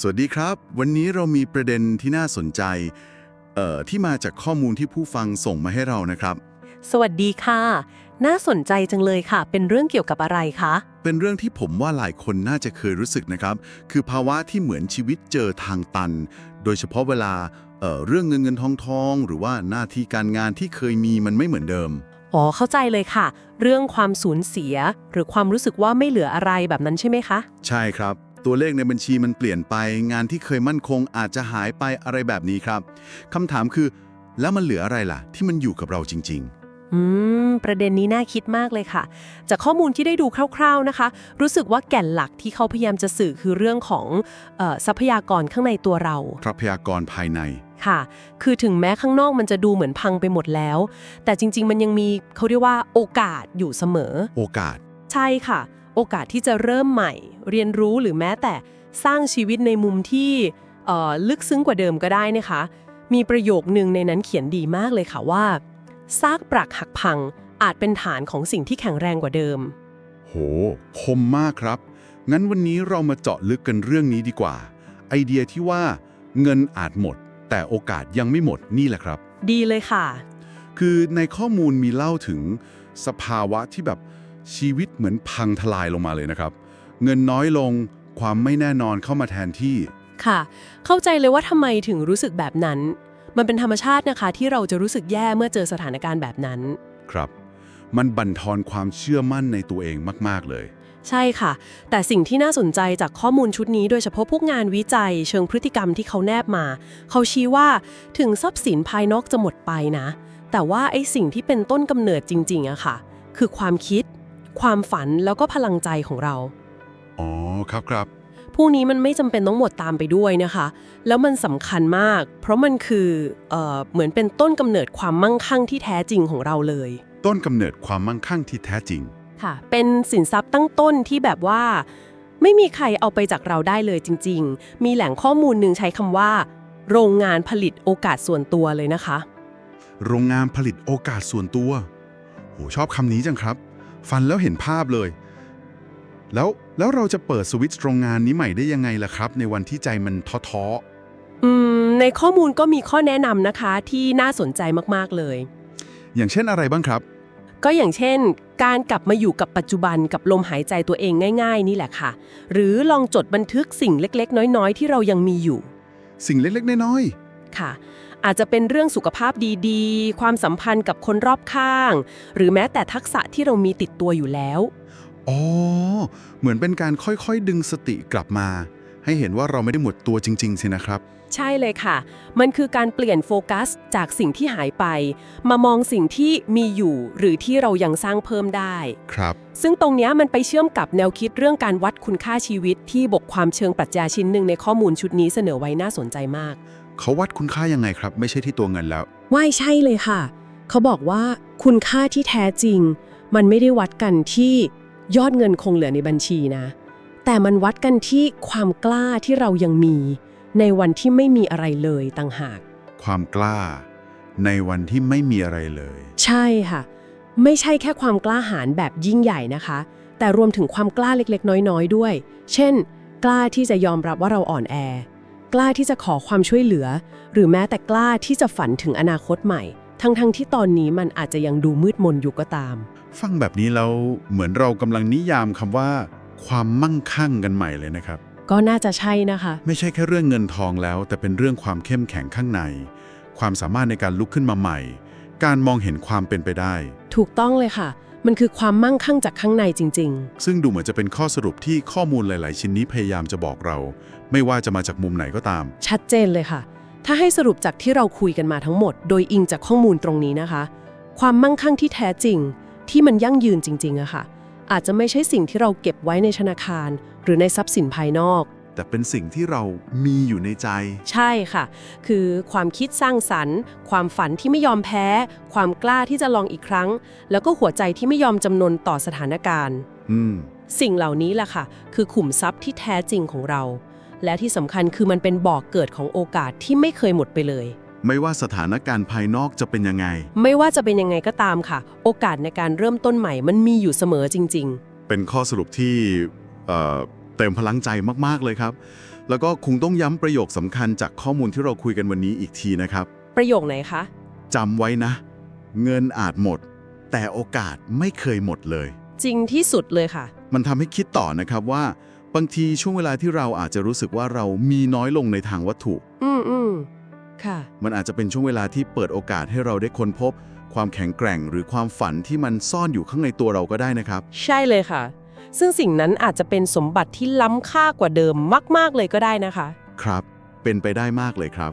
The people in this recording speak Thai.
สวัสดีครับ วันนี้เรามีประเด็นที่น่าสนใจเอ่อที่มาจากข้อมูลที่ผู้ฟังส่งมาให้เรานะครับ สวัสดีค่ะ น่าสนใจจังเลยค่ะ เป็นเรื่องเกี่ยวกับอะไรคะ เป็นเรื่องที่ผมว่าหลายคนน่าจะเคยรู้สึกนะครับ คือภาวะที่เหมือนชีวิตเจอทางตัน โดยเฉพาะเวลาเอ่อเรื่องเงินเงินทองทองหรือว่าหน้าที่การงานที่เคยมีมันไม่เหมือนเดิม อ๋อ เข้าใจเลยค่ะ เรื่องความสูญเสีย หรือความรู้สึกว่าไม่เหลืออะไรแบบนั้นใช่ไหมคะ ใช่ครับ ตัวเลขในบัญชีมันเปลี่ยนไป งานที่เคยมั่นคงอาจจะหายไปอะไรแบบนี้ครับคำถามคือ แล้วมันเหลืออะไรล่ะ ที่มันอยู่กับเราจริงอืม ประเด็นนี้น่าคิดมากเลยค่ะ จากข้อมูลที่ได้ดูคร่าว ๆนะคะ รู้สึกว่าแก่นหลักที่เขาพยายามจะสื่อคือเรื่องของเออทรัพยากรข้างในตัวเราๆทรัพยากรภายในค่ะ คือถึงแม้ข้างนอกมันจะดูเหมือนพังไปหมดแล้ว แต่จริง ๆ มันยังมีเขาเรียกว่าโอกาสอยู่เสมอ โอกาส ใช่ค่ะ โอกาสที่จะเริ่มใหม่ เรียนรู้หรือแม้แต่สร้างชีวิตในมุมที่เอ่อลึกซึ้งกว่าเดิมก็ได้นะคะ มีประโยคนึงในนั้นเขียนดีมากเลยค่ะว่าซากปรักหักพังอาจเป็นฐานของสิ่งที่แข็งแรงกว่าเดิม โห คมมากครับ งั้นวันนี้เรามาเจาะลึกกันเรื่องนี้ดีกว่า ไอเดียที่ว่า เงินอาจหมด แต่โอกาสยังไม่หมดนี่แหละครับ ดีเลยค่ะ คือในข้อมูลมีเล่าถึงสภาวะที่แบบ ชีวิตเหมือนพังทลายลงมาเลยนะครับ เงินน้อยลงความไม่แน่นอนเข้ามาแทนที่ ค่ะ เข้าใจเลยว่าทำไมถึงรู้สึกแบบนั้น มันเป็นธรรมชาตินะคะ ที่เราจะรู้สึกแย่เมื่อเจอสถานการณ์แบบนั้น ครับ มันบั่นทอนความเชื่อมั่นในตัวเองมาก ๆ เลย ใช่ค่ะ แต่สิ่งที่น่าสนใจจากข้อมูลชุดนี้ โดยเฉพาะพวกงานวิจัย เชิงพฤติกรรมที่เขาแนบมา เขาชี้ว่าถึงทรัพย์สินภายนอกจะหมดไปนะ แต่ว่าไอ้สิ่งที่เป็นต้นกำเนิดจริงๆอะค่ะ คือความคิด ความฝันแล้วก็พลังใจของเรา อ๋อครับครับพวกนี้มันไม่จำเป็นต้องหมดตามไปด้วยนะคะ แล้วมันสำคัญมาก เพราะมันคือเออเหมือนเป็นต้นกำเนิดความมั่งคั่งที่แท้จริงของเราเลย ต้นกำเนิดความมั่งคั่งที่แท้จริง ค่ะ เป็นสินทรัพย์ตั้งต้นที่แบบว่า ไม่มีใครเอาไปจากเราได้เลยจริง ๆ มีแหล่งข้อมูลหนึ่งใช้คำว่า โรงงานผลิตโอกาสส่วนตัวเลยนะคะ โรงงานผลิตโอกาสส่วนตัว โหชอบคำนี้จังครับ ฟันแล้วเห็นภาพเลย แล้วแล้วเราจะเปิดสวิตช์โรงงานนี้ใหม่ได้ยังไงล่ะครับ ในวันที่ใจมันท้ออืมในข้อมูลก็มีข้อแนะนำนะคะที่น่าสนใจมากๆเลย ๆอย่างเช่นอะไรบ้างครับ ก็อย่างเช่น การกลับมาอยู่กับปัจจุบันกับลมหายใจตัวเองง่าย ๆ นี่แหละค่ะ หรือลองจดบันทึกสิ่งเล็กๆ น้อยๆ ที่เรายังมีอยู่สิ่งเล็กๆน้อยค่ะ อาจจะเป็นเรื่องสุขภาพดีๆ ความสัมพันธ์กับคนรอบข้าง หรือแม้แต่ทักษะที่เรามีติดตัวอยู่แล้วๆอ๋อ เหมือนเป็นการค่อยๆ ดึงสติกลับมา ให้เห็นว่าเราไม่ได้หมดตัวจริงๆสินะครับ ใช่เลยค่ะ มันคือการเปลี่ยนโฟกัสจากสิ่งที่หายไป มามองสิ่งที่มีอยู่หรือที่เรายังสร้างเพิ่มได้ ครับ ซึ่งตรงเนี้ยมันไปเชื่อมกับแนวคิดเรื่องการวัดคุณค่าชีวิตที่บกความเชิงปรัชญาชิ้นหนึ่งในข้อมูลชุดนี้เสนอไว้น่าสนใจมาก เขาวัดคุณค่ายังไงครับ ไม่ใช่ที่ตัวเงินแล้วว่ายใช่เลยค่ะ เขาบอกว่าคุณค่าที่แท้จริง มันไม่ได้วัดกันที่ยอดเงินคงเหลือในบัญชีนะ แต่มันวัดกันที่ความกล้าที่เรายังมี ในวันที่ไม่มีอะไรเลยต่างหาก ความกล้า ในวันที่ไม่มีอะไรเลย ใช่ค่ะ ไม่ใช่แค่ความกล้าหาญแบบยิ่งใหญ่นะคะ แต่รวมถึงความกล้าเล็กๆ น้อยๆ ด้วย เช่น กล้าที่จะยอมรับว่าเราอ่อนแอ กล้าที่จะขอความช่วยเหลือ หรือแม้แต่กล้าที่จะฝันถึงอนาคตใหม่ ทั้งๆที่ตอนนี้มันอาจจะยังดูมืดมนอยู่ก็ตาม ฟังแบบนี้แล้วเหมือนเรากำลังนิยามคำว่า ความมั่งคั่งกันใหม่เลยนะครับ ก็น่าจะใช่นะคะ ไม่ใช่แค่เรื่องเงินทองแล้ว แต่เป็นเรื่องความเข้มแข็งข้างใน ความสามารถในการลุกขึ้นมาใหม่ การมองเห็นความเป็นไปได้ ถูกต้องเลยค่ะ มันคือความมั่งคั่งจากข้างในจริงๆซึ่งดูเหมือนจะเป็นข้อสรุปที่ข้อมูลหลาย ๆ ชิ้นนี้พยายามจะบอกเรา ไม่ว่าจะมาจากมุมไหนก็ตามชัดเจนเลยค่ะ ถ้าให้สรุปจากที่เราคุยกันมาทั้งหมด โดยอิงจากข้อมูลตรงนี้นะคะ ความมั่งคั่งที่แท้จริง ที่มันยั่งยืนจริงๆอะค่ะ อาจจะไม่ใช่สิ่งที่เราเก็บไว้ในธนาคาร หรือในทรัพย์สินภายนอก แต่เป็นสิ่งที่เรามีอยู่ในใจ ใช่ค่ะ คือความคิดสร้างสรรค์ ความฝันที่ไม่ยอมแพ้ ความกล้าที่จะลองอีกครั้ง แล้วก็หัวใจที่ไม่ยอมจำนนต่อสถานการณ์ อืม สิ่งเหล่านี้แหละค่ะ คือขุมทรัพย์ที่แท้จริงของเรา และที่สำคัญคือมันเป็นบ่อกเกิดของโอกาสที่ไม่เคยหมดไปเลย ไม่ว่าสถานการณ์ภายนอกจะเป็นยังไง ไม่ว่าจะเป็นยังไงก็ตามค่ะ โอกาสในการเริ่มต้นใหม่มันมีอยู่เสมอจริงเป็นข้อสรุปที่เอ่อ เต็มพลังใจมากๆเลยครับ แล้วก็คงต้องย้ำประโยคสำคัญจากข้อมูลที่เราคุยกันวันนี้อีกทีนะครับ ประโยคไหนคะจำไว้นะ เงินอาจหมด แต่โอกาสไม่เคยหมดเลย จริงที่สุดเลยค่ะ มันทำให้คิดต่อนะครับว่า บางทีช่วงเวลาที่เราอาจจะรู้สึกว่าเรามีน้อยลงในทางวัตถุ อืมอืมค่ะ มันอาจจะเป็นช่วงเวลาที่เปิดโอกาสให้เราได้ค้นพบ ความแข็งแกร่งหรือความฝันที่มันซ่อนอยู่ข้างในตัวเราก็ได้นะครับ ใช่เลยค่ะ ซึ่งสิ่งนั้นอาจจะเป็นสมบัติที่ล้ำค่ากว่าเดิมมาก ๆ เลยก็ได้นะคะ ครับ เป็นไปได้มากเลยครับ